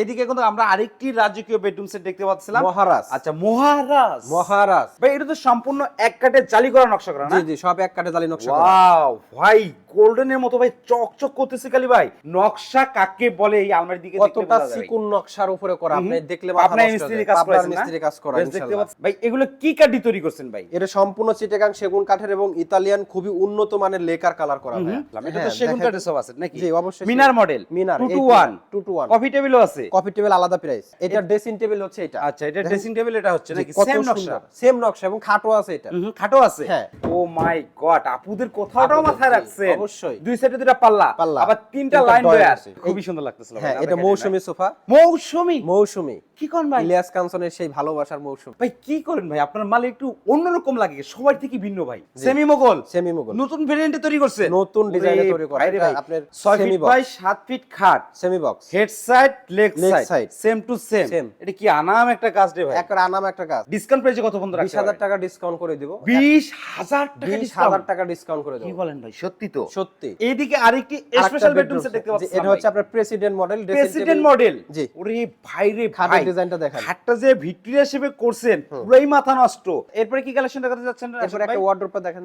এদিকে কিন্তু আমরা আরেকটি রাজকীয় বেডরুম সেট দেখতে পাচ্ছিলাম। মহারাজ। আচ্ছা মহারাজ। মহারাজ। ভাই এটা তো সম্পূর্ণ এক কাটে জালি করা নকশা করা না? জি জি সব এক কাটে জালি নকশা করা। ওয়াও ভাই গোল্ডেনের মতো ভাই চকচক করতেছে কালি ভাই। নকশা কাকে বলে এই আলমারির দিকে দেখলে কতটা ভাই। সিকুন নকশার উপরে করা আপনি দেখলে মাথা আপনার মিস্ত্রি কাজ পাবনার করেছেন না? মিস্ত্রি কাজ করা ইনশাআল্লাহ। ভাই এগুলো কি কাটি তৈরি করছেন ভাই? এটা সম্পূর্ণ চিটাগাং সেগুন কাঠের এবং ইতালিয়ান খুবই উন্নত মানের লেকার কালার করা হয় এটা তো সেগুন কাঠের সব আছে নাকি? জি অবশ্যই। Minar model. Minar two two one. Two two one. Coffee টেবিলও আছে। কফি টেবিল আলাদা প্রাইস এটা ড্রেসিং টেবিল হচ্ছে এটা। আচ্ছা এটা ড্রেসিং টেবিল এটা হচ্ছে নাকি? সেম নকশা। সেম নকশা এবং খাটো আছে এটা। হুম, খাটো আছে। হ্যাঁ। ও মাই গড আপুদের আপুদের, মাথায় রাখছে অবশ্যই। দুই সাইডে দুটো পাল্লা। আবার তিনটা লাইন আছে। খুবই সুন্দর লাগতেছিল হ্যাঁ এটা মৌসুমী সোফা। মৌসুমী? মৌসুমী। কি কোন ভাই? ইলিয়াস কাঞ্চনের সেই ভালোবাসার মৌসুম। ভাই কি করেন ভাই? আপনার মালে একটু অন্যরকম লাগে সবার থেকে ভিন্ন ভাই। সেমি মোগল সেমি মোগল নতুন ভেরিয়েন্টে তৈরি করছে। নতুন ডিজাইনে তৈরি করা ভাই আপনার ছয় ফিট বাই সাত ফিট খাট। Semi box head side leg side same to same এটা কি আনাম একটা কাজ রে ভাই? একবার আনাম একটা কাজ। ডিসকাউন্ট প্রাইসে কত বন্ধু বিশ হাজার টাকা ডিসকাউন্ট করে দিব। বিশ হাজার টাকা বিশ discount? হাজার টাকা ডিসকাউন্ট করে কি বলেন ভাই? সত্যি তো? সত্যি। এইদিকে আরেকটি স্পেশাল বেডরুম সেট দেখতে set। এটা হচ্ছে আপনার প্রেসিডেন্ট মডেল প্রেসিডেন্ট মডেল জি। ওরে ভাই রে ভাই। ডিজাইনটা দেখেন। খাটটা যে ভিক্টোরিয়া শেপে করছেন পুরোই মাথা নষ্ট। এরপরে কি কালেকশন দেখাতে যাচ্ছেন এরপর একটা ওয়ার্ডরোবটা দেখেন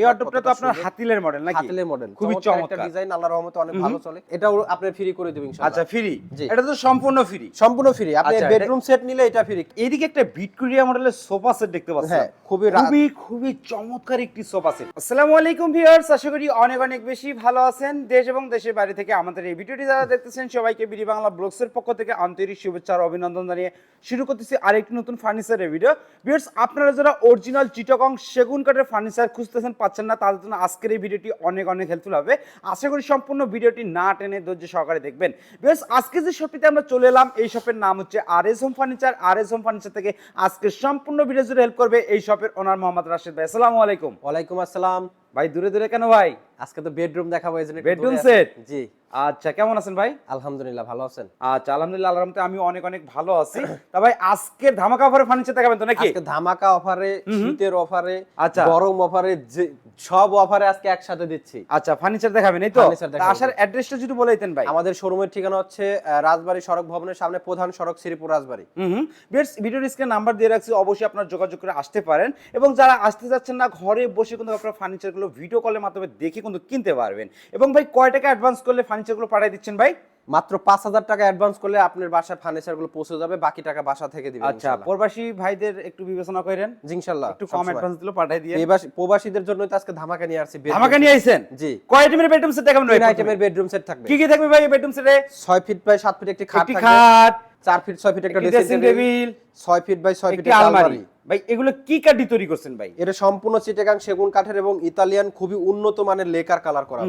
এই তো আপনার হাতিলের মডেল নাকি? হাতিলের মডেল খুবই চমৎকার। ডিজাইন আল্লাহর রহমতে অনেক ভালো চলে। এটাও আপনি ফ্রি করে দিবেন ইনশাআল্লাহ। আচ্ছা ফ্রি এটা তো সম্পূর্ণ ফ্রি সম্পূর্ণ ফ্রি আপনি আচ্ছা, বেডরুম সেট নিলে এটা ফ্রি এইদিকে একটা ভিক্টোরিয়া মডেলের সোফা সেট দেখতে পাচ্ছেন। হ্যাঁ, খুবই খুবই খুবই চমৎকার একটি সোফা সেট আসসালামু আলাইকুম ভিউয়ার্স আশা করি অনেক অনেক বেশি ভালো আছেন। দেশ এবং দেশের বাইরে থেকে আমাদের এই ভিডিওটি যারা দেখতেছেন সবাইকে বিডি বাংলা ব্লগসের পক্ষ থেকে আন্তরিক শুভেচ্ছা আর অভিনন্দন জানিয়ে শুরু করতেছি আরেকটি নতুন ফার্নিচারের ভিডিও ভিউয়ার্স আপনারা যারা অরিজিনাল চিটাগং সেগুন কাঠের ফার্নিচার খুঁজতেছেন পাচ্ছেন না তাদের জন্য আজকের এই ভিডিওটি অনেক অনেক হেল্পফুল হবে। আশা করি সম্পূর্ণ ভিডিওটি না টেনে ধৈর্য সহকারে দেখবেন। ভিউয়ার্স আজকে যে শপটিতে আমরা চলে এলাম এই শপের নাম হচ্ছে R S home furniture R S home furniture থেকে আজকে সম্পূর্ণ ভিডিও জুড়ে হেল্প করবে এই শপের ওনার মোহাম্মদ রাশেদ ভাই। আসসালামু আলাইকুম। ওয়ালাইকুম আসসালাম। ভাই দূরে দূরে কেন ভাই? আজকে তো বেডরুম দেখাবো এই জন্য আছি। set? জি। আচ্ছা কেমন আছেন ভাই? আলহামদুলিল্লাহ ভালো আছেন? আচ্ছা আলহামদুলিল্লাহ আল্লাহর রহমতে আমি অনেক অনেক ভালো আছি। তা ভাই আজকে ধামাকা অফারে ফার্নিচার দেখাবেন তো নাকি? আজকে ধামাকা অফারে শীতের অফারে আচ্ছা। গরম অফারে সব অফারে আজকে একসাথে দিচ্ছি। আচ্ছা ফার্নিচার দেখাবেন এই তো? তা আসার অ্যাড্রেসটা যদি বলে দিতেন ভাই। আমাদের শোরুমের ঠিকানা হচ্ছে রাজবাড়ী সড়ক ভবনের সামনে প্রধান সড়ক শ্রীপুর রাজবাড়ী। হুম বেশ ভিডিও স্ক্রিনে নাম্বার দিয়ে রাখছি অবশ্যই আপনারা যোগাযোগ করে আসতে পারেন। এবং যারা আসতে যাচ্ছেন না ঘরে বসে কিন্তু আপনারা ফার্নিচারগুলো ভিডিও কলের মাধ্যমে দেখে কিন্তু কিনতে পারবেন। এবং ভাই কয় টাকা অ্যাডভান্স করলে ফার্নিচারগুলো পাঠিয়ে দিচ্ছেন ভাই? মাত্র পাঁচ হাজার টাকা অ্যাডভান্স করলে আপনার বাসায় ফার্নিচারগুলো পৌঁছে যাবে বাকি টাকা বাসা থেকে দিবেন আচ্ছা প্রবাসী ভাইদের একটু বিবেচনা করেন। ইনশাল্লাহ একটু কম অ্যাডভান্স দিলে পাঠিয়ে দিয়ে। প্রবাসী- প্রবাসীদের জন্য তো আজকে ধামাকা নিয়ে আসছি আমাকে নিয়ে আইছেন? জি। কয় আইটেমের বেডরুম সেট দেখাবেন ভাই আইটেমের বেডরুম সেট থাকবে। কি কি থাকবে ভাই বেডরুম সেটে ছয় ফিট বাই সাত ফিট একটি খাট থাকবে। খাট। চার ফিট ছয় ফিট একটা ড্রেসিং টেবিল টেবিল ছয় ফিট বাই ছয় ফিট একটি আলমারি। ভাই এগুলো কি কাঠি তৈরি করছেন ভাই? এটা সম্পূর্ণ চিটাগাং সেগুন কাঠের এবং ইতালিয়ান খুবই উন্নত মানের লেকার কালার করা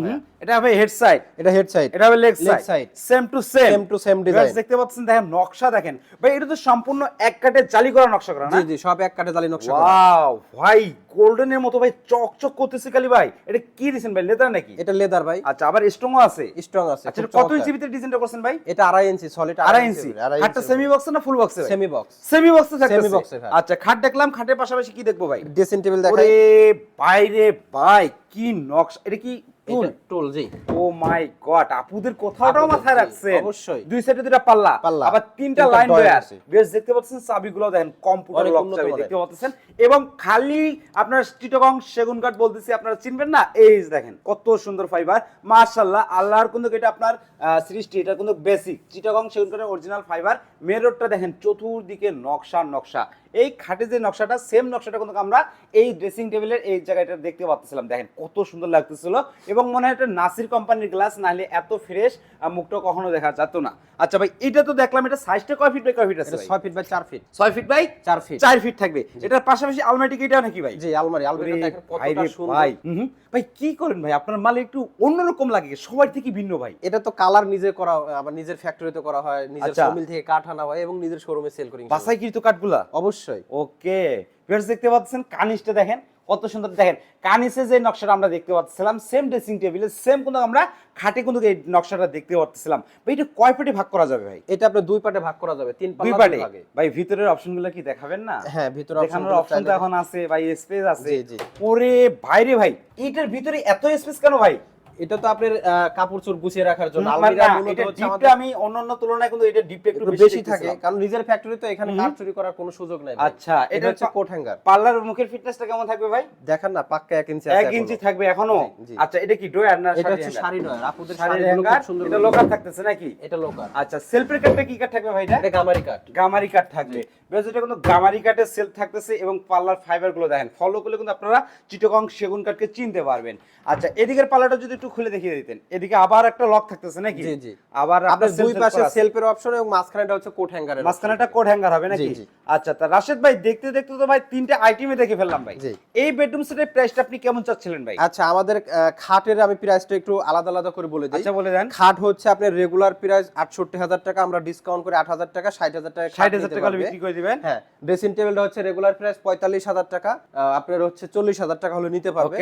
এটা হবে হেড সাইড এটা হেড সাইড এটা হবে leg side same to same same to same design দেখতে পাচ্ছেন দেখেন নকশা দেখেন। ভাই এটা তো সম্পূর্ণ এক কাটে জালি করা নকশা করা না? জি জি সব এক কাঠে জালি নকশা করা। ওয়াও ভাই গোল্ডেনের মতো ভাই চকচক করতেছে কালি ভাই। এটা কি দিছেন ভাই লেদার নাকি? এটা লেদার ভাই। আচ্ছা আবার স্ট্রংও আছে। স্ট্রং আছে আচ্ছা কত। ইঞ্চি ভিতরে ডিজাইনটা করছেন ভাই? এটা আড়াই ইঞ্চি সলিড আড়াই ইঞ্চি খাটটা সেমি বক্স না full box semi box semi বক্সে Semi box আচ্ছা খাট দেখলাম খাটের পাশাপাশি কি দেখব ভাই? ড্রেসিং টেবিল দেখাই। বাইরে ভাই কি নকশা এটা কি টুল? টুল জি। ও মাই গড আপুদের আপুদের, মাথায় রাখছে অবশ্যই। দুই সাইডে দুটো পাল্লা। আবার তিনটা লাইন আছে। বেশ দেখতে পাচ্ছেন চাবিগুলো দেখেন কম্পিউটার লক চাবি দেখতে পাচ্ছেন? এবং খালি আপনার সেগুন কাঠ বলতেছি আপনারা চিনবেন না? এই দেখেন কত সুন্দর ফাইবার মাশাআল্লাহ আল্লাহর কিন্তু এটা আপনার সৃষ্টি এটা কিন্তু বেসিক চিটগং সেগুন কাঠের অরিজিনাল ফাইবার মেরোডটা দেখেন চতুর্দিকে নকশা নকশা। এই খাটে যে নকশাটা সেম নকশাটা কিন্তু আমরা এই ড্রেসিং টেবিলের এই জায়গাটা দেখতে পাচ্ছিলাম দেখেন কত সুন্দর লাগতেছিল। এবং মনে হয় এটা নাসির কোম্পানির গ্লাস নাহলে এত ফ্রেশ মুখটা কখনো দেখা যেত না। আচ্ছা ভাই এটা তো দেখলাম এটা সাইজটা কয় ফিট বাই কয় ফিট আছে ছয় ফিট বাই চার ফিট ছয় ফিট বাই চার ফিট চার ফিট থাকবে। এটার পাশাপাশি আলমারি কি এটা নাকি ভাই? জি আলমারি। দেখেন ভাই। ভাই ভাই কি করেন ভাই? আপনার মালে একটু অন্যরকম লাগে সবার থেকে ভিন্ন ভাই। এটা তো কালার নিজে করা হয়, আবার নিজের ফ্যাক্টরিতে করা হয় নিজের আচ্ছা। মিল থেকে কাঠ আনা হয় এবং নিজের শোরুমে সেল করি। বাসায় কি তো কাঠগুলা? অবশ্যই। ওকে। ভিউয়ার্স দেখতে পাচ্ছেন কানিসটা দেখেন কত সুন্দর। দেখেন কানিসে যে নকশাটা আমরা দেখতে পাচ্ছিলাম সেম ড্রেসিং টেবিলে সেম কিন্তু আমরা খাটে কিন্তু এই নকশাটা দেখতে পাচ্ছিলাম। ভাই এটা কয় পার্টে ভাগ করা যাবে ভাই? এটা আপনার দুই পার্টে ভাগ করা যাবে তিন দুই ভাগে। ভাই ভিতরের অপশনগুলো কি দেখাবেন না? হ্যাঁ ভিতরে দেখানোর অপশন তো এখন আছে ভাই স্পেস আছে। ওরে ভাইরে ভাই এটার ভিতরে এত স্পেস কেন ভাই? এটা তো আপনার কাপড় চোপড় গুছিয়ে রাখার জন্য। মানে ডিপটা আমি অন্যান্য তুলনায় কিন্তু এটা ডিপটা একটু বেশি থাকে কারণ নিজের ফ্যাক্টরি তো এখানে কাঠ চুরি করার কোনো সুযোগ নাই আচ্ছা এটা হচ্ছে কোট হ্যাঙ্গার পার্লার মুখের ফিটনেসটা কেমন থাকবে ভাই? দেখেন না পাক্কা এক ইঞ্চি আছে এক ইঞ্চি থাকবে এখনও। আচ্ছা এটা কি ডোয়ার না এটা হচ্ছে শাড়ি নয় আপুদের শাড়িগুলো হ্যাঙ্গার সুন্দর এটা লোকাল থাকতেছে নাকি? এটা লোকাল আচ্ছা সেলফের কাটটা কি কাট থাকবে ভাই এটা? গামারি কাঠ গামারি কাট থাকবে। বেশ এটা কিন্তু গামারি কাটের সেলফ থাকতেছে এবং পার্লার ফাইবারগুলো দেখেন। ফলো করলে কিন্তু আপনারা চিটগং সেগুন কাঠকে চিনতে পারবেন। আচ্ছা এদিকের পার্লারটা যদি একটু খুলে দেখিয়ে দিতেন। এদিকে আবার একটা লক থাকতেছে নাকি? জি, জি। আবার আপনার দুই পাশে সেলফের অপশন এবং মাঝখানেটা হচ্ছে কোট হ্যাঙ্গারের মাঝখানেটা কোড হ্যাঙ্গার হবে নাকি। আচ্ছা তা রাশেদ ভাই দেখতে দেখতে তো ভাই তিনটে আইটেমে দেখে ফেললাম ভাই। এই বেডরুম সেটের প্রাইসটা আপনি কেমন চাচ্ছিলেন ভাই? আচ্ছা আমাদের খাটের আমি প্রাইসটা একটু আলাদা আলাদা করে বলে দিই। আচ্ছা বলে দেন। খাট হচ্ছে আপনার রেগুলার প্রাইস আটষট্টি হাজার টাকা আমরা ডিসকাউন্ট করে আট হাজার টাকা ষাট হাজার টাকা ষাট হাজার টাকা বিক্রি করে দিবেন। হ্যাঁ। ড্রেসিং টেবিলটা হচ্ছে রেগুলার প্রাইস পঁয়তাল্লিশ হাজার টাকা আপনার হচ্ছে চল্লিশ হাজার টাকা হলে নিতে পারবে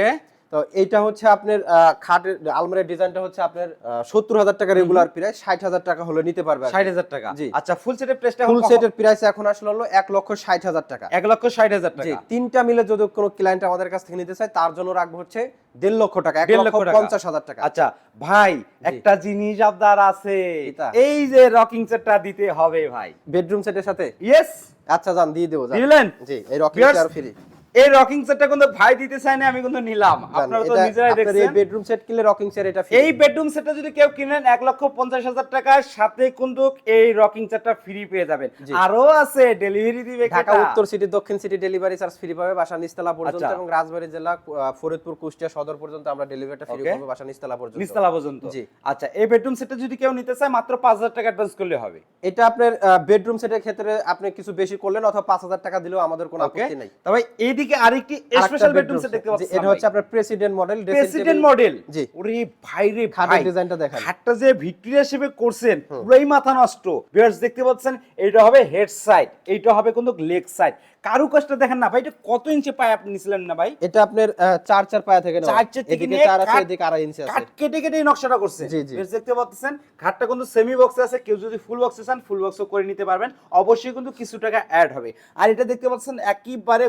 তো এইটা হচ্ছে আপনার খাটের আলমারির ডিজাইনটা হচ্ছে আপনার সত্তর হাজার টাকা রেগুলার প্রাইস ষাট হাজার টাকা হলে নিতে পারবে আর। ষাট হাজার টাকা। জি। আচ্ছা ফুল সেটের প্রাইসটা ফুল সেটের প্রাইস এখন আসলে হলো এক লক্ষ ষাট হাজার টাকা। এক লক্ষ ষাট হাজার টাকা। তিনটা মিলে যদি কোনো ক্লায়েন্ট আমাদের কাছ থেকে নিতে চায় তার জন্য রাখব হচ্ছে দেড় লক্ষ টাকা এক লক্ষ। পঞ্চাশ হাজার টাকা। আচ্ছা ভাই একটা জিনিস আবদার আছে। এই যে রকিং সেটটা দিতে হবে ভাই। বেডরুম সেটের সাথে? ইয়েস আচ্ছা যান দিয়ে দেবো। দিলেন? জি এই রকিং Viewers, চেয়ার ফ্রি। এই রকিং সেটটা কিন্তু ভাই দিতে চায় না আমি কিন্তু নিলাম। আপনারা তো নিজেরাই এই বেডরুম সেট কিনলে রকিং চেয়ার এটা ফ্রি এই বেডরুম সেটটা যদি কেউ কিনেন লক্ষ পঞ্চাশ হাজার টাকার সাথে কিন্তু এই রকিং সেটটা ফ্রি পেয়ে যাবেন। আরও আছে ডেলিভারি দিবে ঢাকা উত্তর সিটি দক্ষিণ সিটি ডেলিভারি চার্জ ফ্রি পাবে বাসা নিস্তালা পর্যন্ত আচ্ছা। এবং রাজবাড়ী জেলা ফরিদপুর কুষ্টিয়া সদর পর্যন্ত আমরা ডেলিভারিটা ফ্রি. বাসা নিস্তালা পর্যন্ত। পর্যন্ত। জি। আচ্ছা এই বেডরুম সেটটা যদি কেউ নিতে চায় মাত্র পাঁচ হাজার টাকা অ্যাডভান্স করলে হবে। এটা আপনার বেডরুম সেটের ক্ষেত্রে আপনি কিছু বেশি করলেন অথবা পাঁচ হাজার টাকা দিলেও আমাদের কোনো আপত্তি নাই। তবে এইদিকে আরেকটি স্পেশাল বেডরুম সেট দেখতে পাচ্ছি এটা হচ্ছে আপনার প্রেসিডেন্ট মডেল প্রেসিডেন্ট মডেল জি। ওরে ভাই রে খাটের ডিজাইনটা দেখেন। খাটটা যে ভিক্টোরিয়া শেপে করছেন পুরাই মাথা নষ্ট। ভিউয়ার্স দেখতে পাচ্ছেন এটা হবে হেড সাইড এইটা হবে কিন্তু লেগ সাইড কারুকাজটা দেখেন না ভাই এটা কত ইঞ্চি পায় আপনি নিছিলেন না ভাই? এটা আপনার চার চার পায়া থেকে নেওয়া। চার চার থেকে এদিকে চার আছে এদিকে আড়াই ইঞ্চি আছে। কাট কেটে কেটে নকশাটা করছে জি, জি। বেশ দেখতে পাচ্ছেন ঘাটটা কিন্তু সেমি বক্সে আছে কেউ যদি ফুল বক্সে চান ফুল বক্সও করে নিতে পারবেন। অবশ্যই কিন্তু কিছু টাকা অ্যাড হবে। আর এটা দেখতে পাচ্ছেন একেবারে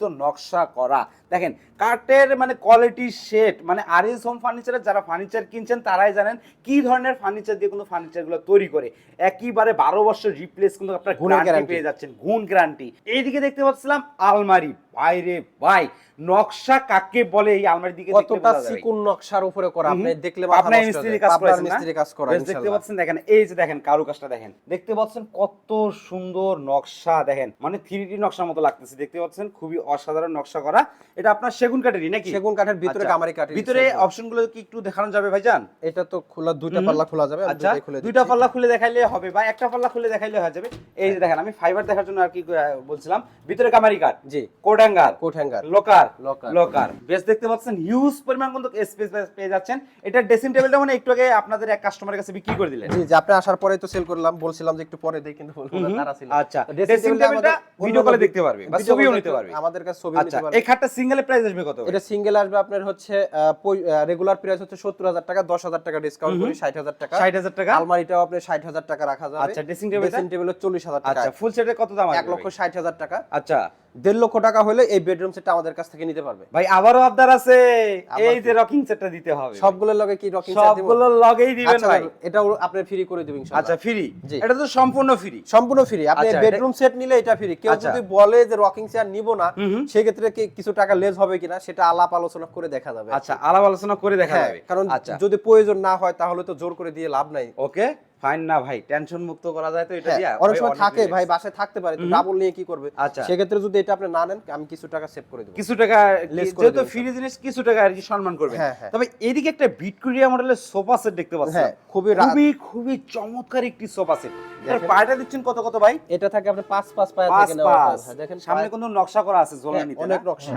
খোদাইকৃত নকশা করা। দেখেন কাঠের মানে কোয়ালিটি শেড মানে আর এস হোম ফার্নিচারের যারা ফার্নিচার কিনছেন তারাই জানেন কি ধরনের ফার্নিচার দিয়ে কিন্তু ফার্নিচারগুলো তৈরি করে। একইবারে বারো বছর রিপ্লেস কিন্তু আপনার পেয়ে যাচ্ছেন গুণ গ্যারান্টি এইদিকে দেখতে পাচ্ছিলাম আলমারি। বাইরে ভাই নকশা কাকে বলে এই আলমারির দিকে কতটা। চিকুন নকশার উপরে করা? আপনি দেখলে মিস্ত্রি কাজ মিস্ত্রি কাজ করা বেশ দেখতে পাচ্ছেন দেখেন এই যে দেখেন কারুকাজটা দেখেন। দেখতে পাচ্ছেন কত সুন্দর নকশা দেখেন মানে থ্রি নকশার মতো লাগতেছে। দেখতে পাচ্ছেন খুবই অসাধারণ নকশা করা। এটা আপনার সেগুন কাঠেরই নাকি? সেগুন কাঠের ভিতরে আচ্ছা, গামারি কাঠের ভিতরে। অপশনগুলো কি একটু দেখানো যাবে ভাইজান? এটা তো খোলা দুইটা পাল্লা খোলা যাবে আচ্ছা দুইটা পাল্লা খুলে দেখাইলে হবে বা একটা পাল্লা খুলে দেখাইলে হয়ে যাবে। এই যে দেখেন আমি ফাইবার দেখার জন্য আর কি বলছিলাম ভিতরে কামারি কাঠ। জি। Coat hanger coat hanger locker. Locker. Locker. বেশ দেখতে পাচ্ছেন হিউজ পরিমাণ কিন্তু স্পেস পেয়ে যাচ্ছেন। এটা ড্রেসিং টেবিলটা মানে একটু আগে আপনাদের এক কাস্টমারের কাছে বিক্রি করে দিলেন। জি যে আপনি আসার পরেই তো সেল করলাম। বলছিলাম যে একটু পরে দেই কিন্তু তারা ছিল। আচ্ছা, তো dressing dressing table টা table টা আমাদের video অন্য call এ video- দেখতে পারবে বা ছবিও নিতে পারবে। আমাদের কাছে ছবি আচ্ছা নিতে পারবে। এই খাটটা সিঙ্গেলের প্রাইস আসবে কত এটা সিঙ্গেল আসবে আপনার হচ্ছে রেগুলার প্রাইস হচ্ছে সত্তর হাজার টাকা দশ হাজার টাকা ডিসকাউন্ট করি ষাট হাজার টাকা। ষাট হাজার টাকা? আলমারিটাও আপনি ষাট হাজার টাকা রাখা যাবে। আচ্ছা, dressing table ড্রেসিং টেবিলের চল্লিশ হাজার টাকা। আচ্ছা ফুল সেটের কত দাম আসবে? লক্ষ ভাই? ষাট হাজার টাকা। আচ্ছা। দেড় লক্ষ টাকা হলে এই বেডরুম সেটটা আমাদের কাছ থেকে নিতে পারবে। ভাই আবারও আবদার আছে। এই যে রকিং সেটটা দিতে হবে। সবগুলোর লগে কি রকিং সবগুলো লগেই দিবেন আচ্ছা ভাই। এটাও আপনি ফ্রি করে দিবেন ইনশাআল্লাহ। আচ্ছা ফ্রি এটা তো সম্পূর্ণ ফ্রি সম্পূর্ণ ফ্রি আপনি আচ্ছা, বেডরুম সেট নিলে এটা ফ্রি কেউ আচ্ছা। যদি বলে যে রকিং চেয়ার নিব না হুম। সেক্ষেত্রে কি কিছু টাকা লেস হবে কিনা সেটা আলাপ আলোচনা করে দেখা যাবে। আচ্ছা আলাপ আলোচনা করে দেখা হ্যাঁ, যাবে। কারণ আচ্ছা। যদি প্রয়োজন না হয় তাহলে তো জোর করে দিয়ে লাভ নাই। ওকে ফাইন না ভাই টেনশন মুক্ত করা যায় তো এটা হ্যাঁ, দিয়া অনেক সময় থাকে ভাই বাসায় থাকতে পারে তো ডাবল নিয়ে কি করবে? আচ্ছা। সেক্ষেত্রে যদি এটা আপনি না নেন আমি কিছু টাকা সেভ করে দেবো। কিছু টাকা যেহেতু ফ্রি জিনিস কিছু টাকা আর কি সম্মান করবে। হ্যাঁ, হ্যাঁ। তবে এদিকে একটা ভিক্টোরিয়া মডেলের সোফা সেট দেখতে পাচ্ছেন। খুবই খুবই খুবই চমৎকার একটি সোফা সেট এর। পায়টা দিচ্ছেন কত কত ভাই? এটা থাকে আপনি পাঁচ পাঁচ পায়া থেকে নেওয়া দেখেন সামনে কিন্তু নকশা করা আছে ঝোলানিতে অনেক নকশা।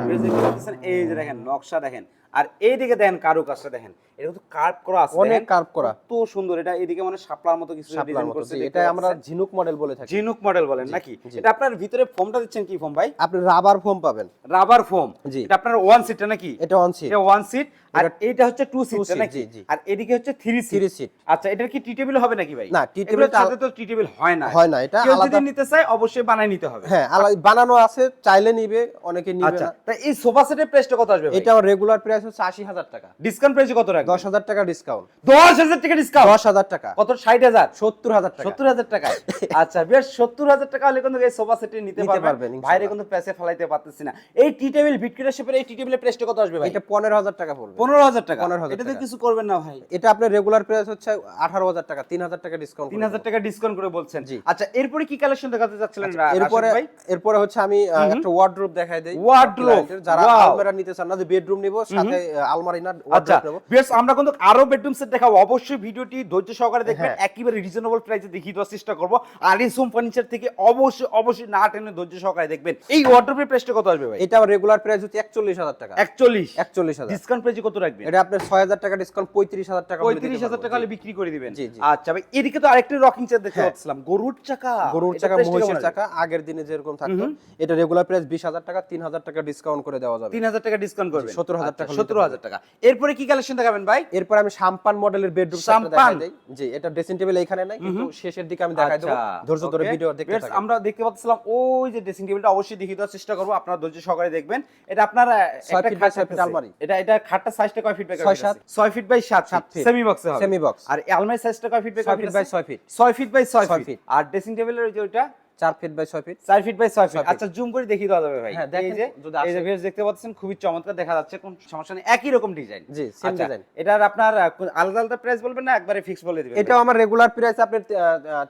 এই যে দেখেন নকশা দেখেন। আর এইদিকে দেখেন কারুকাজটা দেখেন। এটা কিন্তু কার্ভ করা আছে অনেক। কার্ভ করা। কত সুন্দর এটা এদিকে মানে শাপলার মতো কিছু ডিজাইন করছে এটা আমরা ঝিনুক মডেল বলে থাকি। জিনুক মডেল বলেন নাকি? এটা আপনার ভিতরে ফোমটা দিচ্ছেন কি ফোম ভাই? আপনি রাবার ফোম পাবেন। রাবার ফোম জি। এটা আপনার ওয়ান সিটটা নাকি? এটা অন সিট এটা ওয়ান সিট আর এটা- হচ্ছে টু সিট নাকি। আর এদিকে হচ্ছে থ্রি সিট Three seat। আচ্ছা এটার কি টি টেবিল হবে নাকি ভাই? না, টা- সাথে তো টি টেবিল হয় না। হয় না, এটা কেউ যদি আলাদা- নিতে চাই অবশ্যই বানাই নিতে হবে। হ্যাঁ আলা- বানানো আছে চাইলে নিবে অনেকে নিবে আচ্ছা না। তা এই সোফা সেটের প্রাইসটা কত আসবে? এটা রেগুলার প্রাইস প্রাইস হচ্ছে আশি হাজার টাকা। ডিসকাউন্ট প্রাইসে কত রাখবেন দশ হাজার টাকা ডিসকাউন্ট দশ হাজার টাকা ডিসকাউন্ট দশ হাজার টাকা। কত? ষাট হাজার? সত্তর হাজার টাকা। সত্তর হাজার টাকা। আচ্ছা বেশ সত্তর হাজার টাকা হলে কিন্তু এই সোফা সেটটি নিতে পারবেন। বাইরে কিন্তু প্যাসে ফেলাইতে পারতেছি না। এই টি টেবিল ভিক্টোরিয়া শেপের এই টি টেবিলের প্রাইসটা কত আসবে ভাই? এটা পনেরো হাজার টাকা পড়বে। পনেরো হাজার টাকা? 15,000 এটাতে টাকা। কিছু করবেন না ভাই। এটা আপনার রেগুলার প্রাইস হচ্ছে আঠারো হাজার টাকা তিন হাজার টাকা ডিসকাউন্ট তিন হাজার টাকা ডিসকাউন্ট করে বলছেন। জি। আচ্ছা এরপরে কি কালেকশন দেখাতে চাচ্ছিলেন রা- এরপরে এরপরে হচ্ছে আমি একটা ওয়ার্ড্রোব দেখাই দেই। Wardrobe, যারা wow. নিতে চান না যে বেডরুম নিব সাথে আলমারি না আচ্ছা বেশ আমরা কিন্তু আরও বেডরুম সেট দেখাবো। অবশ্যই ভিডিওটি ধৈর্য সহকারে দেখবেন। হ্যাঁ। একেবারে রিজনেবল প্রাইসে দেখিয়ে দেওয়ার চেষ্টা করব। আর এই সোম ফার্নিচার থেকে অবশ্যই অবশ্যই না টেনে ধৈর্য সহকারে দেখবেন। এই ওয়ার্ড্রোবের প্রাইসটা কত আসবে ভাই? এটা রেগুলার প্রাইস হচ্ছে একচল্লিশ হাজার টাকা। একচল্লিশ? একচল্লিশ হাজার। ডিসকাউন্ট প্রাইসে কত রাখবেন? এটা আপনার ছয় হাজার টাকা ডিসকাউন্ট পঁয়ত্রিশ হাজার টাকা হলে দিতে পঁয়ত্রিশ হাজার পারব, টাকা হলে বিক্রি করে দিবেন। আচ্ছা ভাই এদিকে তো আরেকটি রকিং চেয়ার দেখতে হ্যাঁ। পাচ্ছিলাম। গরুর চাকা। গরুর চাকা মহিষের চাকা আগের দিনে যেরকম থাকতো। এটা রেগুলার প্রাইস বিশ হাজার টাকা তিন হাজার টাকা ডিসকাউন্ট করে দেওয়া যাবে। তিন হাজার টাকা ডিসকাউন্ট করবেন। 17,000 টাকা সতেরো হাজার টাকা। এরপরে কি কালেকশন দেখাবেন ভাই? এরপর আমি সাম্পান মডেলের বেডরুম সাম্পান? জি এটা ড্রেসিং টেবিল এখানে নাই কিন্তু শেষের দিকে আমি দেখাই দেবো। আচ্ছা, ধৈর্য ধরে ভিডিও দেখতে Viewers, আমরা দেখতে পাচ্ছিলাম ওই যে ড্রেসিং টেবিলটা অবশ্যই দেখিয়ে দেওয়ার চেষ্টা করব। আপনারা ধৈর্য সহকারে দেখবেন। এটা আপনার একটা খাট ছয় আলমারি। এটা এটা খাটটা সাইজটা কয় ফিট বাই ছয় সাত। ছয় ফিট বাই সাত সাত ফিট সেমি বক্সে হবে। Semi box। আর আলমারি সাইজটা কয় ফিট বাই ছয় ফিট বাই ছয় ফিট ছয় ফিট বাই ছয় ছয় ফিট আর ড্রেসিং টেবিলের যে ওইটা চার feet by feet feet by feet আচ্ছা জুম করে দেখিয়ে দেওয়া যাবে ভাই। হ্যাঁ, এই যে যদি এই যে আসে। দেখতে পাচ্ছেন খুবই চমৎকার দেখা যাচ্ছে কোন সমস্যা নেই। একই রকম ডিজাইন জি সেম ডিজাইন এটার আপনার আলাদা আলাদা প্রাইস বলবেন না একবারে ফিক্স বলে দিবেন। এটাও আমার রেগুলার প্রাইস আপনার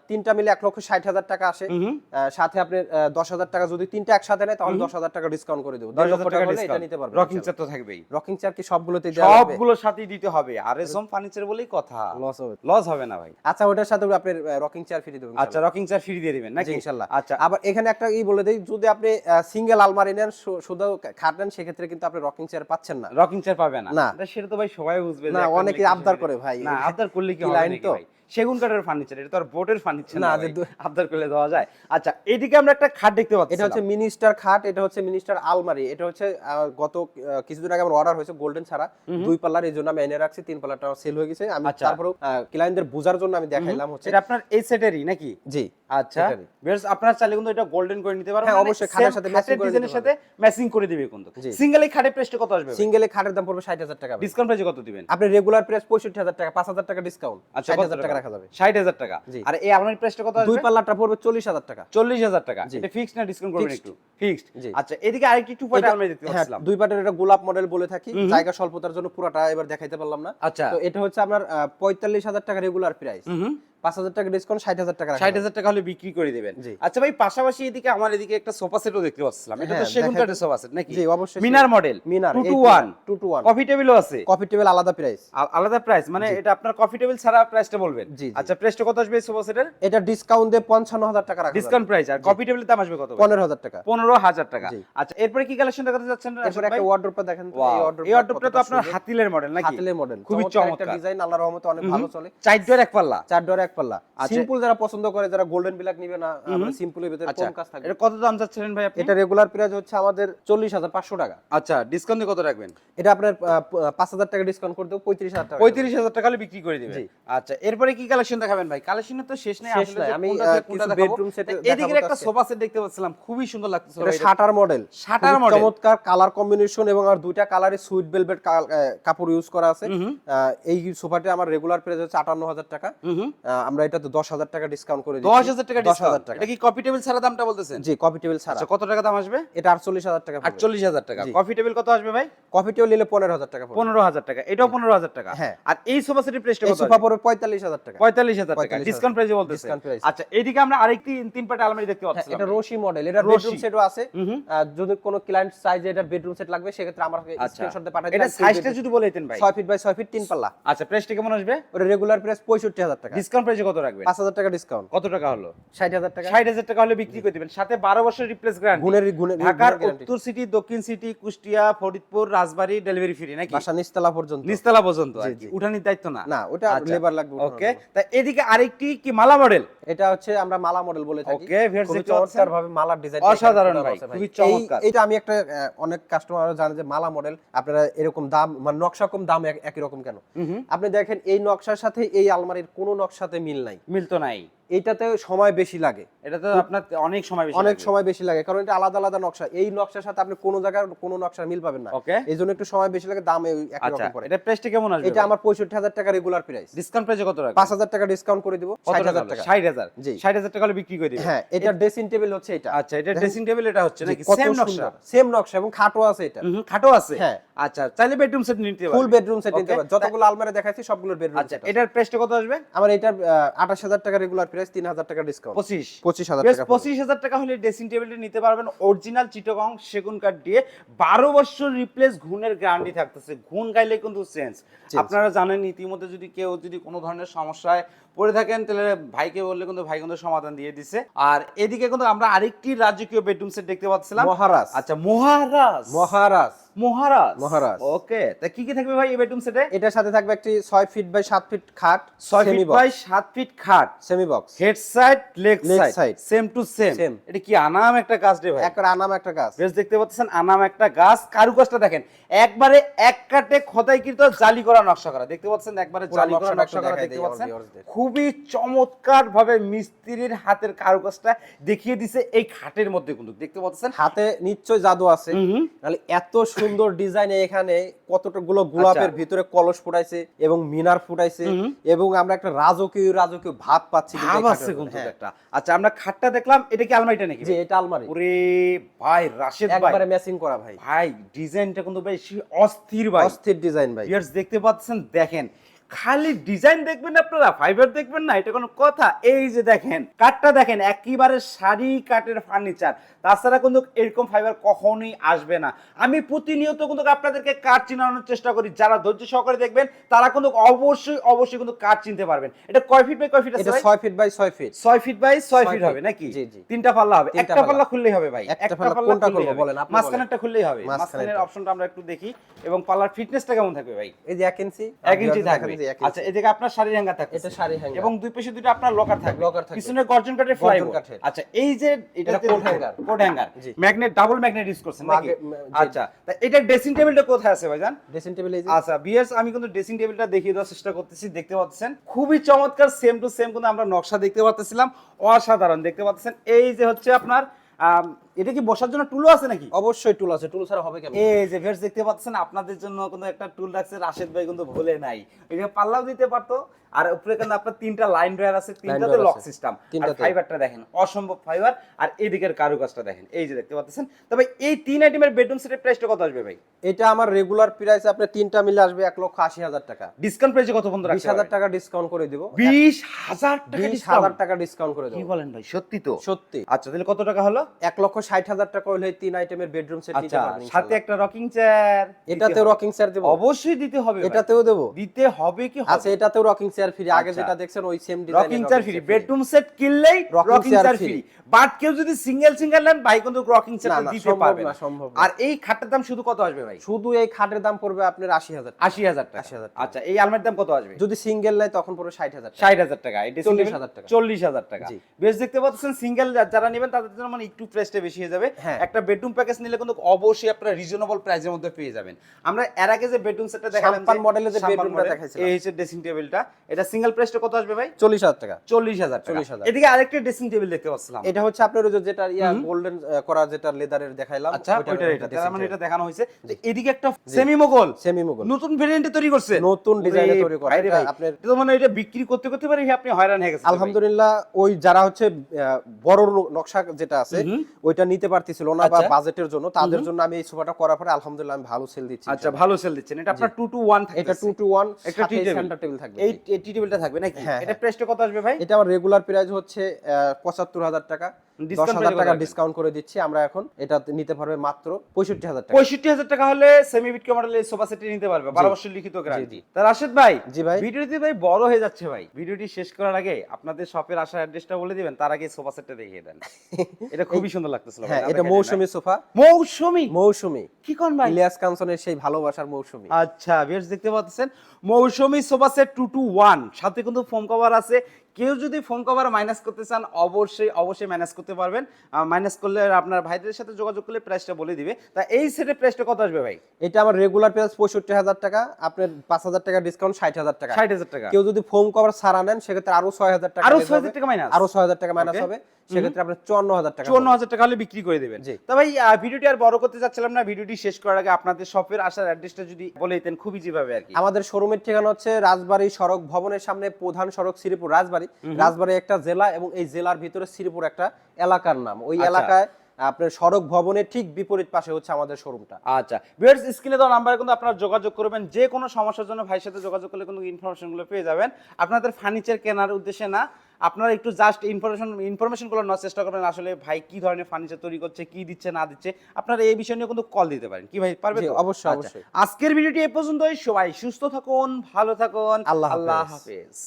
তিনটা মিলে লক্ষ ষাট হাজার টাকা আসে। সাথে আপনি দশ হাজার টাকা যদি তিনটা একসাথে নেয় তাহলে দশ হাজার টাকা ডিসকাউন্ট করে দেবো। লক্ষ টাকা এটা নিতে পারবেন রকিং চেয়ার তো থাকবেই। রকিং চেয়ার কি সবগুলোতে দেওয়া সবগুলোর সাথেই দিতে হবে। আর এসম ফার্নিচার বলেই কথা। লস হবে। লস হবে না ভাই। আচ্ছা ওটার সাথে আপনার রকিং চেয়ার ফ্রি দেবেন আচ্ছা রকিং চেয়ার ফ্রি দিয়ে দিবেন নাকি? ইনশাল্লাহ। আচ্ছা আবার এখানে একটা ই বলে দেই যদি আপনি সিঙ্গেল আলমারি নেন শুধু খাট নেন সেক্ষেত্রে কিন্তু আপনি রকিং চেয়ার পাচ্ছেন না রকিং চেয়ার পাবেন না। সেটা তো ভাই সবাই বুঝবে না, অনেকে আবদার করে ভাই। না আবদার করলে কি কি লাইন তো? সেগুন কাঠের ফার্নিচার এটা তো আর বোর্ডের ফার্নিচার না, যে আবদার করলে দেওয়া যায়। আচ্ছা এদিকে আমরা একটা খাট দেখতে পাচ্ছি এটা হচ্ছে মিনিস্টার খাট এটা হচ্ছে মিনিস্টার আলমারি। এটা হচ্ছে গত কিছুদিন আগে আমার অর্ডার হয়েছে গোল্ডেন ছাড়া। দুই পাল্লার এই জন্য আমি এনে রাখছি তিন পাল্লাটা সেল হয়ে গেছে। আমি আচ্ছা। ক্লায়েন্টদের বোঝার জন্য আমি দেখাইলাম হচ্ছে এটা আপনার এই সেটেরই নাকি? জি আচ্ছা। বেশ আপনারা চাইলে কিন্তু এটা গোল্ডেন করে নিতে পারবেন। হ্যাঁ, মানে অবশ্যই খাটের সাথে matching করে ডিজাইনের সাথে ম্যাচিং করে দিবে কিন্তু। সিঙ্গেল খাটের প্রাইসটা কত আসবে? সিঙ্গেলে খাটের দাম পড়বে ষাট হাজার টাকা ডিসকাউন্ট প্রাইসে কত দিবেন? আপনি রেগুলার প্রাইস পঁয়ষট্টি হাজার টাকা পাঁচ হাজার টাকা ডিসকাউন্ট আচ্ছা ষাট কত হাজার টাকা রাখা যাবে। ষাট হাজার টাকা। আর এই আলমারির প্রাইসটা কত দুই পাল্লাটা পড়বে চল্লিশ হাজার টাকা। চল্লিশ হাজার টাকা। এটা ফিক্সড না ডিসকাউন্ট করবেন একটু? ফিক্সড আচ্ছা এদিকে আরেকটি টু পার্ট আলমারি দেখতে হ্যাঁ, পাচ্ছিলাম। দুই পার্টের এটা গোলাপ মডেল বলে থাকি। জায়গা স্বল্পতার জন্য পুরোটা এবার দেখাইতে পারলাম না। আচ্ছা। তো এটা হচ্ছে আপনার পঁয়তাল্লিশ হাজার টাকা রেগুলার প্রাইস পাঁচ হাজার টাকা ডিসকাউন্ট ষাট হাজার টাকা ষাট হাজার টাকা হলে বিক্রি করে দেবেন। আচ্ছা ভাই পাশাপাশি এদিকে আমার এদিকে একটা সোফা সেটও দেখতে পাচ্ছিলাম। এটা তো হ্যাঁ, সেগুন কাঠের সোফা সেট নাকি? জি, অবশ্যই Minar model Minar two two one two two one coffee টেবিলও আছে? কফি টেবিল আলাদা প্রাইস আলাদা প্রাইস মানে এটা আপনার কফি টেবিল ছাড়া প্রাইসটা বলবেন। আচ্ছা প্রাইসটা কত আসবে সোফা সেটের এটা ডিসকাউন্ট দিয়ে পঞ্চান্ন হাজার টাকা রাখা ডিসকাউন্ট প্রাইস আর কফি টেবিলের দাম আসবে কত ভাই? পনেরো হাজার টাকা। পনেরো হাজার টাকা। আচ্ছা এরপরে কি কালেকশন দেখাতে যাচ্ছেন এরপর একটা ওয়ার্ড্রোপটা দেখেন এই ওয়ার্ডরোবটা তো আপনার হাতিলের মডেল নাকি? হাতিলের মডেল খুবই চমৎকার ডিজাইন আল্লাহর রহমতে অনেক ভালো চলে। চার ডোর এক পাল্লা। চার ডোর এক পাল্লা। সিম্পল যারা পছন্দ করে যারা গোল্ডেন বিলাক নিবে না আমরা সিম্পলের ভিতরে কম কাজ থাকবে এটা কত দাম চাচ্ছিলেন ভাই আপনি? এটা রেগুলার প্রাইস হচ্ছে আমাদের চল্লিশ হাজার পাঁচশো টাকা। আচ্ছা ডিসকাউন্ট কত রাখবেন? এটা আপনার পাঁচ হাজার টাকা ডিসকাউন্ট করে দেবো পঁয়ত্রিশ হাজার টাকা পঁয়ত্রিশ হাজার টাকা হলে বিক্রি করে দিবেন। আচ্ছা এরপরে কি কালেকশন দেখাবেন ভাই? কালেকশনের তো শেষ নেই আসলে আমি, কোনটা থেকে দেখাবো। এদিকে একটা সোফা সেট দেখতে পাচ্ছিলাম খুবই সুন্দর লাগতেছে এটা ভাই এটা। শাটার মডেল চমৎকার কালার কম্বিনেশন এবং আর দুইটা কালারে সুইট ভেলভেট কাপড় ইউজ করা আছে। এই সোফাটি আমার রেগুলার প্রাইস হচ্ছে আটান্ন হাজার টাকা। আমরা এটাতে দশ হাজার টাকা ডিসকাউন্ট করে দশ হাজার টাকা দশ হাজার ডিসকাউন্ট টাকা। এটা কি কফি টেবিল ছাড়া দামটা বলতেছেন? জি কফি টেবিল ছাড়া। আচ্ছা কত টাকা দাম আসবে? এটা আটচল্লিশ হাজার টাকা। আটচল্লিশ হাজার টাকা। কফি টেবিল কত আসবে ভাই? কফি টেবিল নিলে পনেরো হাজার টাকা। পনেরো হাজার টাকা। এটাও পনেরো হাজার টাকা। হ্যাঁ। আর এই সোফা সেটের প্রাইসটা কত সোফা? পড়বে পঁয়তাল্লিশ হাজার টাকা। পঁয়তাল্লিশ হাজার টাকা। ডিসকাউন্ট প্রাইসে বলতেছে। আচ্ছা এদিকে আমরা আরেকটি তিন পাটা আলমারি দেখতে পাচ্ছি পাচ্ছিলাম। এটা রশি মডেল এটা। বেডরুম সেটও আছে। যদি কোনো ক্লায়েন্ট যে এটা বেডরুম সেট লাগবে সেক্ষেত্রে আচ্ছা। স্ক্রিনশট দিয়ে পাঠাই এটা সাইজটা যদি বলে দিতেন ভাই। ছয় ফিট বাই ছয় ফিট তিন পাল্লা। আচ্ছা প্রাইসটা কেমন আসবে? ওটা রেগুলার প্রাইস পঁয়ষট্টি হাজার টাকা। ডিসকাউন্ট প্রাইসে কত রাখবেন? পাঁচ হাজার টাকা ডিসকাউন্ট কত টাকা হলো? ষাট হাজার টাকা। ষাট হাজার টাকা হলে বিক্রি করে দিবেন। সাথে বারো বছর রিপ্লেস গ্যারান্টি গুণের গুণের ঢাকার উত্তর সিটি দক্ষিণ city Kushtia Faridpur Rajbari delivery free নাকি? বাসা পর্যন্ত। পর্যন্ত। উঠানির দায়িত্ব না? না ওটা আচ্ছা। লেবার লাগবে ওকে তা এদিকে আরেকটি কি মালা মডেল এটা হচ্ছে আমরা মালা মডেল বলে থাকি। খুবই চমৎকার ভাবে মালার ডিজাইন অসাধারণ ভাই, খুবই চমৎকার। এটা আমি একটা অনেক কাস্টমার জানে যে মালা মডেল আপনারা এরকম দাম মানে নকশা কম দাম এক- একই রকম কেন? আপনি দেখেন এই নকশার সাথে এই আলমারির কোনো নকশাতে মিল নাই। মিলতো নাই। এইটাতে সময় বেশি লাগে। এটা তো আপনার অনেক সময় বেশি অনেক সময় বেশি লাগে কারণ এটা আলাদা আলাদা নকশা। এই নকশার সাথে আপনি কোনো জায়গায় কোনো নকশার মিল পাবেন না। ওকে। এই জন্য একটু সময় বেশি লাগে দাম একই আচ্ছা রকম পড়ে এটা প্রাইসটা কেমন আসবে এটা আমার পঁয়ষট্টি হাজার টাকা রেগুলার প্রাইস ডিসকাউন্ট প্রাইসে কত পাঁচ হাজার টাকা ডিসকাউন্ট করে দিব কত ষাট টাকা হাজার টাকা। ষাট হাজার? জি। ষাট হাজার টাকা হলে বিক্রি করে দিবে হ্যাঁ এটা ড্রেসিং টেবিল হচ্ছে এটা। আচ্ছা এটা ড্রেসিং টেবিল এটা হচ্ছে নাকি? সেম নকশা? সেম নকশা এবং খাটো আছে এটা। হুম, খাটো আছে? হ্যাঁ। আচ্ছা চাইলে বেডরুম সেট নিতে ফুল বেডরুম সেট নিতে পারবেন যতগুলো আলমারি দেখাইছি সবগুলোর বেডরুম আচ্ছা এটার প্রাইসটা কত আসবে? আমার এটার আঠাশ হাজার টাকা রেগুলার প্রাইস তিন হাজার টাকা ডিসকাউন্ট পঁচিশ। পঁচিশ হাজার টাকা পঁচিশ হাজার টাকা হলে ড্রেসিং টেবিলটি নিতে পারবেন। অরিজিনাল চিটগং সেগুন কাঠ দিয়ে বারো বছর রিপ্লেস ঘুণের গ্যারান্টি থাকতেছে। ঘুণ গাইলে কিন্তু চেঞ্জ আপনারা জানেন ইতিমধ্যে যদি কেউ যদি কোনো ধরনের সমস্যায় পড়ে থাকেন তাহলে ভাইকে বললে কিন্তু ভাই কিন্তু সমাধান দিয়ে দিছে। আর এদিকে কিন্তু আমরা আরেকটি রাজকীয় বেডরুম সেট দেখতে পাচ্ছিলাম। মহারাজ। আচ্ছা মহারাজ। মহারাজ। মহারাজ। মহারাজ। ওকে তা কি কি থাকবে ভাই এই বেডরুম সেটে এটার সাথে থাকবে একটি ছয় ফিট বাই সাত ফিট খাট ফিট বাই সাত ফিট খাট। Semi box head side leg side same to same এটা কি আনাম একটা কাজ রে ভাই? একবার আনাম একটা গাছ। বেশ দেখতে পাচ্ছেন আনাম একটা গাছ। কারুকাজটা দেখেন। একবারে এক কাটে খোদাইকৃত জালি করা নকশা করা। দেখতে পাচ্ছেন? একবারে জালি করা নকশা করা দেখতে পাচ্ছেন? খুবই চমৎকার ভাবে মিস্ত্রির হাতের কারুকাজটা দেখিয়ে দিছে এই খাটের মধ্যে কিন্তু। দেখতে পাচ্ছেন? হাতে নিশ্চয় জাদু আছে। হুম। এত সুন্দর ডিজাইন এখানে কতটা গুলো গোলাপের আচ্ছা। ভিতরে কলস ফুটাইছে এবং মিনার ফুটাইছে এবং আমরা একটা রাজকীয় রাজকীয় ভাব পাচ্ছি ভাব আছে কিন্তু হ্যাঁ। একটা। আচ্ছা আমরা খাটটা দেখলাম এটা কি আলমারিটা নাকি জি এটা আলমারি। ওরে ভাই রাশেদ ভাই। একবারে ম্যাচিং করা ভাই। ভাই ডিজাইনটা কিন্তু বেশ অস্থির ভাই। অস্থির ডিজাইন ভাই। ভিউয়ার্স দেখতে পাচ্ছেন দেখেন। খালি ডিজাইন দেখবেন আপনারা ফাইবার দেখবেন না এটা কোনো কথা। এই যে দেখেন কাঠটা দেখেন একেবারে শাড়ি কাঠের ফার্নিচার তাছাড়া কিন্তু এরকম ফাইবার কখনোই আসবে না। আমি প্রতিনিয়ত কিন্তু আপনাদেরকে কাঠ চিনানোর চেষ্টা করি। যারা ধৈর্য সহকারে দেখবেন তারা কিন্তু অবশ্যই অবশ্যই কিন্তু কাঠ চিনতে পারবেন। এটা কয় ফিট বাই কয় ফিট আছে? ছয় ফিট বাই ছয় ফিট ছয় ফিট বাই ছয় ফিট হবে নাকি? জি, জি। তিনটা পাল্লা হবে। একটা পাল্লা। খুললেই হবে ভাই। একটা পাল্লা কোনটা খুলবো হবে। বলেন, আপনি মাঝখানেরটা খুললেই হবে। মাঝখানের অপশনটা আমরা একটু দেখি। এবং পাল্লার ফিটনেসটা কেমন থাকবে ভাই? এই যে এক ইঞ্চি এক ইঞ্চি থাকবে। আচ্ছা এদিকে আপনার শাড়ি হ্যাঙ্গার থাকবে এটা শাড়ি হ্যাঙ্গার। এবং দুই পাশে দুটো আপনার লকার থাকবে। Locker থাকবে। পিছনে গর্জন কাঠের গর্জন কাঠের। আচ্ছা এই যে এটা এটা coat coat hanger magnet double magnet use করছেন নাকি? মাগে- ম- জি। আচ্ছা তা এটা ড্রেসিং টেবিলটা কোথায় আছে ভাইজান? ড্রেসিং টেবিল এই আচ্ছা বিএস আমি কিন্তু ড্রেসিং টেবিলটা দেখিয়ে দেওয়ার চেষ্টা করতেছি দেখতে পাচ্ছেন। খুবই চমৎকার সেম টু সেম কিন্তু আমরা নকশা দেখতে পাচ্ছিলাম অসাধারণ দেখতে পাচ্ছেন। এই যে হচ্ছে আপনার এটা কি বসার জন্য টুলও আছে নাকি? অবশ্যই টুল আছে। টুল ছাড়া হবে কেন এই যে ভেটস দেখতে পাচ্ছেন আপনাদের জন্য কিন্তু একটা টুল রাখছে রাশেদ ভাই কিন্তু ভুলে নাই। এটা পাল্লাও দিতে পারতো আর উপরে কিন্তু আপনার তিনটা লাইন ড্রয়ার আছে তিনটাতে লক সিস্টেম আর ফাইবারটা দেখেন অসম্ভব ফাইবার আর এদিকের কারুকাজটা দেখেন এই যে দেখতে পাচ্ছেন। তবে এই তিন আইটেমের বেডরুম সেটের প্রাইসটা কত আসবে ভাই? এটা আমার রেগুলার প্রাইস আপনি তিনটা মিলে আসবে এক লক্ষ আশি হাজার টাকা। ডিসকাউন্ট প্রাইসে কত বন্ধু বিশ হাজার টাকা ডিসকাউন্ট করে দিব। বিশ হাজার টাকা বিশ হাজার টাকা ডিসকাউন্ট করে কি বলেন ভাই সত্যি তো? সত্যি। আচ্ছা তাহলে কত টাকা হলো? এক লক্ষ ষাট হাজার টাকা হলে এই তিন আইটেমের বেডরুম সেট নিতে পারবেন সাথে একটা রকিং চেয়ার এটাতে রকিং চেয়ার দেবো। অবশ্যই দিতে হবে এটাতেও দেবো। দিতে হবে কি আচ্ছা এটাতেও রকিং চেয়ার ফ্রি আগে আচ্ছা। যেটা দেখছেন ওই same rocking chair free bedroom set কিনলেই রকিং চেয়ার ফ্রি বাট কেউ যদি সিঙ্গেল সিঙ্গেল নেন ভাই কিন্তু রকিং চেয়ার দিতে পারবে না, সম্ভব আর এই খাটের দাম শুধু কত আসবে ভাই? শুধু এই খাটের দাম পড়বে আপনার আশি হাজার আশি হাজার টাকা। 80,000 টাকা। আচ্ছা এই আলমারির দাম কত আসবে? যদি সিঙ্গেল নেয় তখন পড়বে ষাট হাজার টাকা। ষাট হাজার টাকা। এটা 40,000 টাকা। চল্লিশ হাজার টাকা। বেশ দেখতে পাচ্ছেন সিঙ্গেল যারা নেবেন তাদের জন্য মানে একটু প্রাইসটা বেশি হয়ে যাবে। হ্যাঁ। একটা বেডরুম প্যাকেজ নিলে কিন্তু অবশ্যই আপনারা রিজনেবল প্রাইসের মধ্যে পেয়ে যাবেন। আমরা এর আগে যে বেডরুম সেটটা দেখালাম সাম্পান মডেলের যে bedroom দেখাইছিলাম। এই হচ্ছে ড্রেসিং টেবিলটা এটা সিঙ্গেল প্রাইসটা কত আসবে ভাই? চল্লিশ হাজার টাকা। চল্লিশ হাজার টাকা। 40,000 এদিকে আরেকটা ড্রেসিং টেবিল দেখতে পাচ্ছিলাম। এটা হচ্ছে আপনার ওই যেটা ইয়া গোল্ডেন করা যেটা লেদারের দেখাইলাম আচ্ছা ওইটা এটা। তার মানে এটা দেখানো হয়েছে। যে এদিকে একটা সেমি মোগল সেমি মুগল নতুন ভেরিয়েন্টে তৈরি করছে। নতুন ডিজাইনে তৈরি করা এটা ভাই, আপনার তো মানে এটা বিক্রি করতে করতে পারে আপনি হয়রান হয়ে গেছেন আলহামদুলিল্লাহ ওই যারা হচ্ছে বড় নকশা যেটা আছে ওইটা নিতে পারতেছিল না বা আচ্ছা। বাজেটের জন্য তাদের জন্য আমি এই সোফাটা করার পরে আলহামদুলিল্লাহ আমি ভালো সেল দিচ্ছি আচ্ছা ভালো সেল দিচ্ছেন। এটা আপনার 2 টু 1 থাকে এটা 2 টু 1 একটা টি টেবিল সেন্টার টেবিল থাকবে। এই টি টেবিলটা থাকবে নাকি? হ্যাঁ, এটা প্রাইসটা কত আসবে ভাই? এটা আমার রেগুলার প্রাইস হচ্ছে পঁচাত্তর হাজার টাকা। দশ হাজার টাকা ডিসকাউন্ট করে দিচ্ছি আমরা এখন এটা নিতে পারবে মাত্র পঁয়ষট্টি হাজার টাকা। পঁয়ষট্টি হাজার টাকা হলে সেমি মডেলের সোফা সেটটি নিতে পারবে বারো বছর লিখিত গ্যারান্টি তা রাশেদ ভাই জি ভাই। ভিডিওটি ভাই বড় হয়ে যাচ্ছে ভাই। ভিডিওটি শেষ করার আগে আপনাদের শপের আসার অ্যাড্রেসটা বলে দিবেন তার আগে সোফা সেটটা দেখিয়ে দেন। এটা খুবই সুন্দর লাগতেছিল হ্যাঁ এটা মৌসুমী সোফা মৌসুমী? মৌসুমী। কি কোন ভাই? ইলিয়াস কাঞ্চনের সেই ভালোবাসার মৌসুমী। আচ্ছা বেশ দেখতে পাচ্ছেন Mousumi sofa set two two one সাথে কিন্তু ফোম কভার আছে কেউ যদি ফোন কভার মাইনাস করতে চান অবশ্যই অবশ্যই ম্যানেজ করতে পারবেন। মাইনাস করলে আপনার ভাইদের সাথে যোগাযোগ করলে প্রাইসটা বলে দিবে। তা এই সেটের প্রাইসটা কত আসবে ভাই? এটা আমার রেগুলার প্রাইস পঁয়ষট্টি হাজার টাকা আপনার পাঁচ হাজার টাকা ডিসকাউন্ট ষাট হাজার টাকা। ষাট হাজার টাকা। কেউ যদি ফোম কভার সারা নেন সেক্ষেত্রে আরও ছয় হাজার টাকা আরও ছয় হাজার টাকা মাইনাস আরও ছয় হাজার টাকা মাইনাস হবে। সেক্ষেত্রে আপনার চুয়ান্ন হাজার টাকা চুয়ান্ন হাজার টাকা হলে বিক্রি করে দেবেন। তো ভাই ভিডিওটি আর বড় করতে চাচ্ছিলাম না। ভিডিওটি শেষ করার আগে আপনাদের শপের আসার অ্যাড্রেসটা যদি বলে দিতেন খুবই যেভাবে আর কি। আমাদের শোরুমের ঠিকানা হচ্ছে রাজবাড়ী সড়ক ভবনের সামনে প্রধান সড়ক শ্রীপুর রাজবাড়ী। রাজবাড়ী। একটা জেলা এবং এই জেলার ভিতরে শ্রীপুর একটা এলাকার নাম। ওই আচ্ছা। এলাকায় আপনার সড়ক ভবনের ঠিক বিপরীত পাশে হচ্ছে আমাদের শোরুমটা। আচ্ছা। ভিউয়ার্স স্ক্রিনে দেওয়া নাম্বারে কিন্তু আপনারা যোগাযোগ করবেন। যে কোনো সমস্যার জন্য ভাইয়ের সাথে যোগাযোগ করলে কিন্তু ইনফরমেশনগুলো পেয়ে যাবেন। আপনাদের ফার্নিচার কেনার উদ্দেশ্যে না আপনারা একটু জাস্ট ইনফরমেশন ইনফরমেশনগুলো নেওয়ার চেষ্টা করবেন আসলে ভাই কি ধরনের ফার্নিচার তৈরি করছে কি দিচ্ছে না দিচ্ছে। আপনারা এই বিষয় নিয়ে কিন্তু কল দিতে পারেন। কি ভাই পারবে তো? অবশ্যই, আচ্ছা, অবশ্যই। আজকের ভিডিওটি এ পর্যন্তই। সবাই সুস্থ থাকুন ভালো থাকুন। আল্লাহ আল্লাহ। হাফেজ।